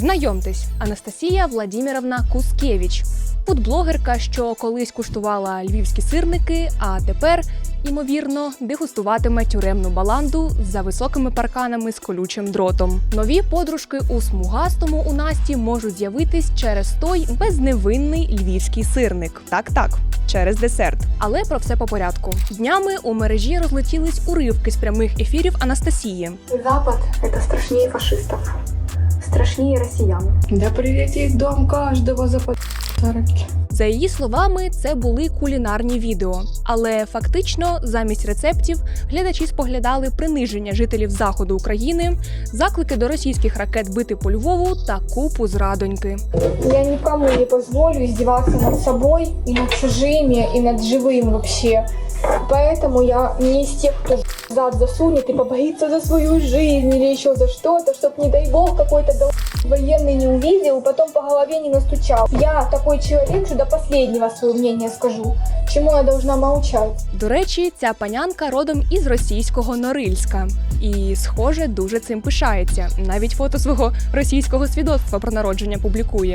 Знайомтесь, Анастасія Владіміровна Кускевич, фудблогерка, що колись куштувала львівські сирники, а тепер, ймовірно, дегустуватиме тюремну баланду за високими парканами з колючим дротом. Нові подружки у смугастому у Насті можуть з'явитись через той безневинний львівський сирник. Так, так, через десерт. Але про все по порядку. Днями у мережі розлетілись уривки з прямих ефірів Анастасії. Запад – это страшнее фашистов, страшнее россиян. Да прилетит дом каждого за подарки. За її словами, це були кулінарні відео, але фактично замість рецептів глядачі споглядали приниження жителів заходу України, заклики до російських ракет бити по Львову та купу зрадоньки. Я никому не позволю издеваться над собой и над чужими, и над живым вообще. Поэтому я не из тех, кто зад засунет и побоится за свою жизнь или еще за что-то, чтоб, не дай бог, какой-то дол- военный не увидел, потом по голове не настучал. Я такой человек, что до последнего свое мнение скажу. Чему я должна молчать? До речі, ця панянка родом із російського Норильська. І, схоже, дуже цим пишається. Навіть фото свого російського свідоцтва про народження публікує.